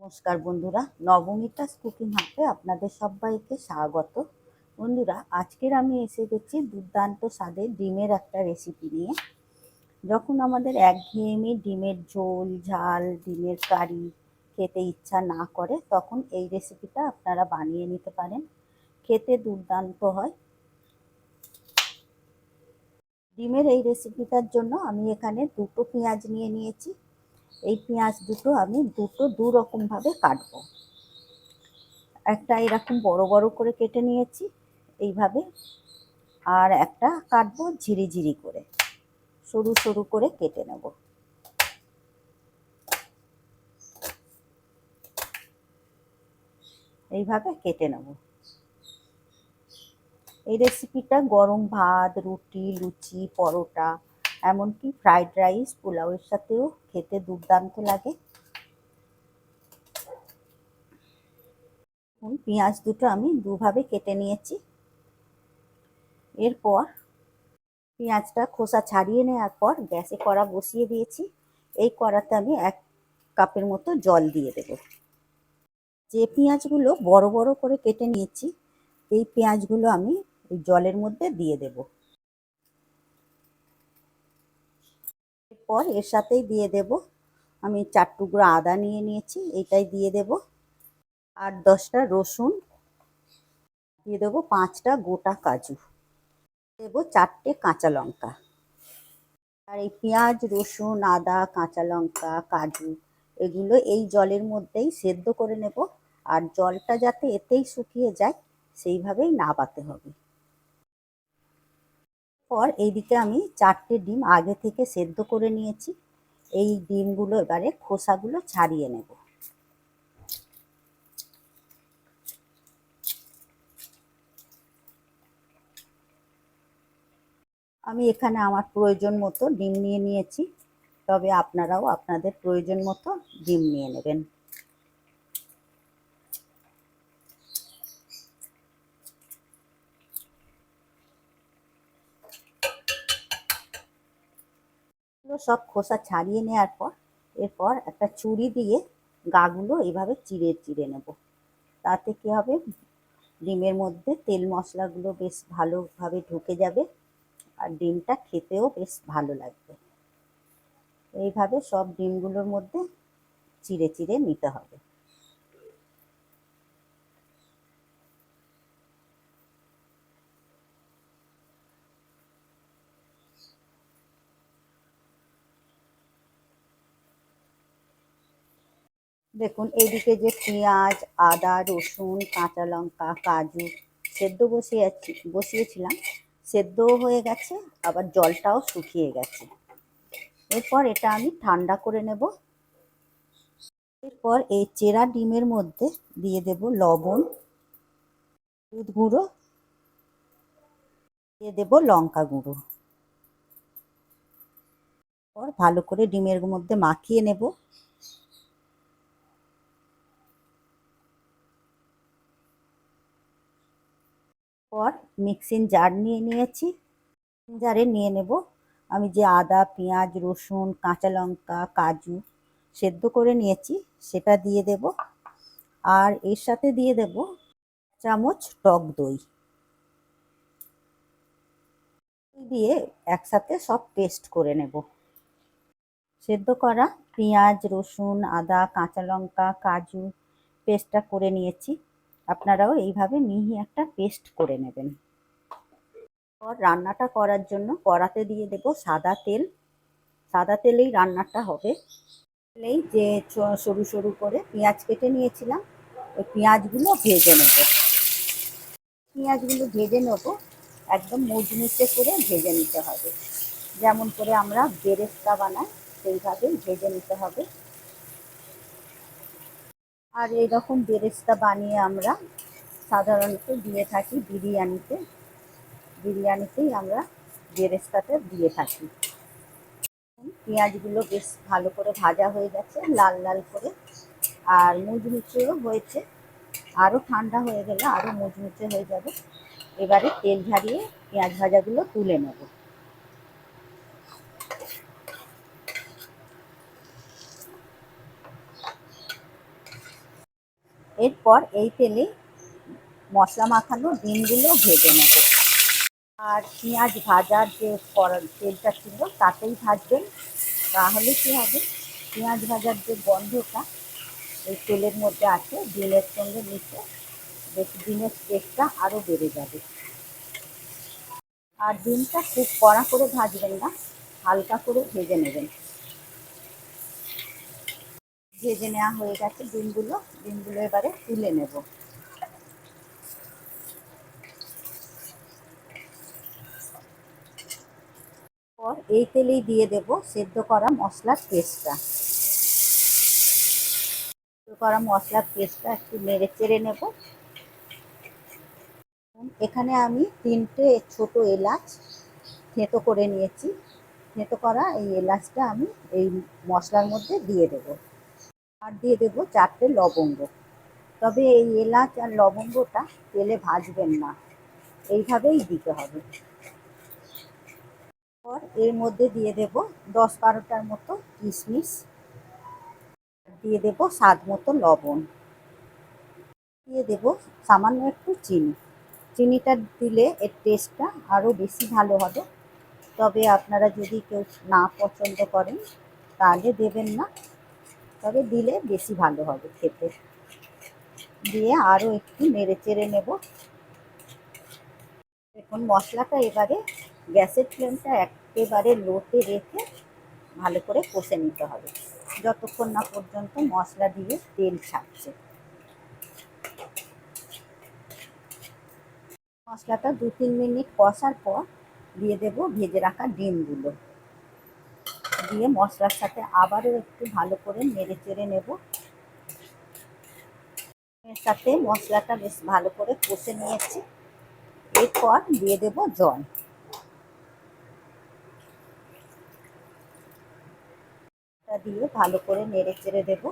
নমস্কার বন্ধুরা নবমিতাস কুকিং হাতে আপনাদের সবাইকে স্বাগত। বন্ধুরা, আজকের আমি এসে গেছি দুর্দান্ত স্বাদের ডিমের একটা রেসিপি নিয়ে। যখন আমাদের একঘেয়েমি ডিমের ঝোল, ঝাল, ডিমের কারি খেতে ইচ্ছা না করে, তখন এই রেসিপিটা আপনারা বানিয়ে নিতে পারেন। খেতে দুর্দান্ত হয়। ডিমের এই রেসিপিটার জন্য আমি এখানে দুটো পেঁয়াজ নিয়ে নিয়েছি। এই পেঁয়াজ দুটো আমি দুটো দু রকমভাবে কাটবো। একটা এরকম বড় বড় করে কেটে নিয়েছি, এইভাবে। আর একটা কাটবো ঝিরি ঝিরি করে, সরু সরু করে কেটে নেব। এইভাবে কেটে নেব। এই রেসিপিটা গরম ভাত, রুটি, লুচি, পরোটা এমনকি ফ্রাইড রাইস পোলাওয়ের সাথেও খেতে দুর্দান্ত লাগে। পেঁয়াজ দুটো আমি দুভাবে কেটে নিয়েছি। এরপর পেঁয়াজটা খোসা ছাড়িয়ে নেওয়ার পর গ্যাসে কড়া বসিয়ে দিয়েছি। এই কড়াতে আমি এক কাপের মতো জল দিয়ে দেব। যে পেঁয়াজগুলো বড় বড় করে কেটে নিয়েছি, এই পেঁয়াজগুলো আমি জলের মধ্যে দিয়ে দেবো। এরপর এর সাথেই দিয়ে দেব। আমি চার টুকরো আদা নিয়ে নিয়েছি, এটাই দিয়ে দেব। আর দশটা রসুন, দিয়ে দেবো পাঁচটা গোটা কাজু। দেব চারটে কাঁচা লঙ্কা। আর এই পেঁয়াজ, রসুন, আদা, কাঁচা লঙ্কা, কাজু, এগুলো এই জলের মধ্যেই সেদ্ধ করে নেব। আর জলটা যাতে এতেই শুকিয়ে যায়, সেইভাবেই নাবাতে হবে। পর এইদিকে আমি চারটে ডিম আগে থেকে সেদ্ধ করে নিয়েছি। এই ডিমগুলো এবারে খোসাগুলো ছাড়িয়ে নেব। আমি এখানে আমার প্রয়োজন মতো ডিম নিয়ে নিয়েছি, তবে আপনারাও আপনাদের প্রয়োজন মতো ডিম নিয়ে নেবেন। সব খোসা ছাড়িয়ে নেওয়ার পর, এরপর একটা চুড়ি দিয়ে গাগুলো এভাবে চিড়ে চিড়ে নেব। তাতে কী হবে? ডিমের মধ্যে তেল মশলাগুলো বেশ ভালোভাবে ঢুকে যাবে আর ডিমটা খেতেও বেশ ভালো লাগবে। এইভাবে সব ডিমগুলোর মধ্যে চিড়ে চিড়ে নিতে হবে। দেখুন, এইদিকে যে পেঁয়াজ, আদা, রসুন, কাঁচা লঙ্কা, কাজু সেদ্ধ বসিয়ে বসিয়েছিলাম। সেদ্ধও হয়ে গেছে, আবার জলটাও শুকিয়ে গেছে। এরপর এটা আমি ঠান্ডা করে নেব। এরপর এই চেরা ডিমের মধ্যে দিয়ে দেব লবণ দুধ গুঁড়ো, দিয়ে দেব লঙ্কা গুঁড়ো। ভালো করে ডিমের মধ্যে মাখিয়ে নেব। পর মিক্সিং জার নিয়ে নিয়েছি। জারে নিয়ে নেব। আমি যে আদা, পেঁয়াজ, রসুন, কাঁচা লঙ্কা, কাজু সেদ্ধ করে নিয়েছি, সেটা দিয়ে দেব। আর এর সাথে দিয়ে দেব চামচ টক দই। দিয়ে একসাথে সব পেস্ট করে নেব। সেদ্ধ করা পেঁয়াজ, রসুন, আদা, কাঁচা লঙ্কা, কাজু পেস্টটা করে নিয়েছি। আপনারাও এইভাবে মিহি একটা পেস্ট করে নেবেন। রান্নাটা করার জন্য কড়াতে দিয়ে দেব সাদা তেল। সাদা তেলেই রান্নাটা হবে। তেলেই যে সরু সরু করে পেঁয়াজ কেটে নিয়েছিলাম, ওই পেঁয়াজগুলো ভেজে নেব। পেঁয়াজগুলো ভেজে নেব, একদম মুচমুচে করে ভেজে নিতে হবে। যেমন করে আমরা বেরেস্তা বানাই সেইভাবে ভেজে নিতে হবে। আর এইরকম বেরেস্তা বানিয়ে আমরা সাধারণত দিয়ে থাকি বিরিয়ানিতে। বিরিয়ানিতেই আমরা বেরেস্তাতে দিয়ে থাকি। পেঁয়াজগুলো বেশ ভালো করে ভাজা হয়ে গেছে, লাল লাল করে। আর মুচমুচেও হয়েছে। আরও ঠান্ডা হয়ে গেলে আরও মুচমুচে হয়ে যাবে। এবারে তেল ঝারিয়ে পেঁয়াজ ভাজাগুলো তুলে নেব। এরপর এই তেলে মশলা মাখানো ডিমগুলো ভেজে নেব। আর পেঁয়াজ ভাজার যে তেলটা ছিল, তাতেই ভাজবেন। তাহলে কী হবে? পেঁয়াজ ভাজার যে গন্ধটা, এই তেলের মধ্যে আছে, ডিমের সঙ্গে মিশে বেশ ডিমের টেস্টটা আরও বেড়ে যাবে। আর ডিমটা খুব কড়া করে ভাজবেন না, হালকা করে ভেজে নেবেন। ভেজে নেওয়া হয়ে গেছে ডিমগুলো। ডিমগুলো এবারে তুলে নেব। পর এই তেলেই দিয়ে দেব সেদ্ধ করা মশলার পেস্টটা। সেদ্ধ করা মশলার পেস্টটা একটু নেড়ে চেড়ে নেব। এখানে আমি তিনটে ছোট এলাচ থেঁতো করে নিয়েছি। থেঁতো করা এই এলাচটা আমি এই মশলার মধ্যে দিয়ে দেব। আর দিয়ে দেব চারটে লবঙ্গ। তবে এই এলাচ আর লবঙ্গটা তেলে ভাজবেন না। এইভাবেই দিতে হবে। পর এর মধ্যে দিয়ে দেব দশ বারোটার মতো কিশমিশ। দিয়ে দেব স্বাদ মতো লবণ। দিয়ে দেব সামান্য একটু চিনি। চিনিটা দিলে এর টেস্টটা আরও বেশি ভালো হবে। তবে আপনারা যদি কেউ না পছন্দ করেন, তাহলে দেবেন না। তবে দিলে বেশি ভালো হবে খেতে। দিয়ে আরও একটু নেড়ে চেড়ে নেব। দেখুন, মশলাটা এবারে গ্যাসের ফ্লেমটা একেবারে লোতে রেখে ভালো করে কষে নিতে হবে। যতক্ষণ না পর্যন্ত মশলা দিয়ে তেল ছাড়ছে। মশলাটা দু তিন মিনিট কষার পর দিয়ে দেব ভেজে রাখা ডিমগুলো। দিয়ে মশলার সাথে আবারও একটু ভালো করে নেড়ে চেড়ে নেব। এর সাথে মশলাটা বেশ ভালো করে কষে নিয়েছি। এরপর দিয়ে দেব জল। দিয়ে ভালো করে নেড়ে চেড়ে দেব।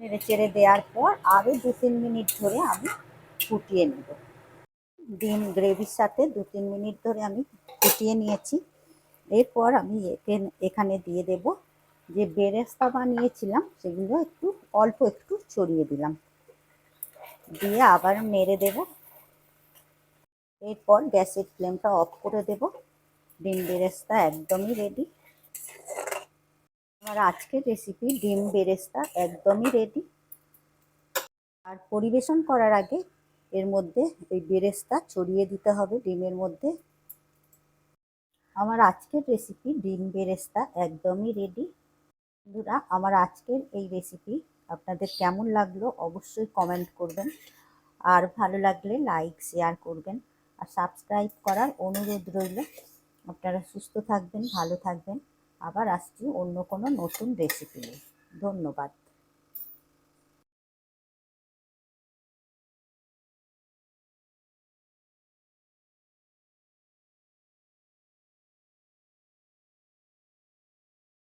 নেড়ে চেড়ে দেওয়ার পর আরও দু তিন মিনিট ধরে আমি ফুটিয়ে নেব। ডিম গ্রেভির সাথে দু তিন মিনিট ধরে আমি ফুটিয়ে নিয়েছি। এরপর আমি এখানে দিয়ে দেব যে বেরেস্তা বানিয়েছিলাম, সেগুলো একটু অল্প একটু ছড়িয়ে দিলাম। দিয়ে আবার নেড়ে দেব। এরপর গ্যাসের ফ্লেমটা অফ করে দেব। ডিম বেরেস্তা একদমই রেডি আমার আজকের রেসিপি ডিম বেরেস্তা একদমই রেডি আর পরিবেশন করার আগে এর মধ্যে এই বেরেস্তা ছড়িয়ে দিতে হবে ডিমের মধ্যে। আমার আজকের রেসিপি ডিম বেরেস্তা একদমই রেডি বন্ধুরা, আমার আজকের এই রেসিপি আপনাদের কেমন লাগল অবশ্যই কমেন্ট করবেন। আর ভালো লাগলে লাইক শেয়ার করবেন। আর সাবস্ক্রাইব করার অনুরোধ রইল। আপনারা সুস্থ থাকবেন, ভালো থাকবেন। আবার আসছি অন্য কোনো নতুন রেসিপি নিয়ে। ধন্যবাদ।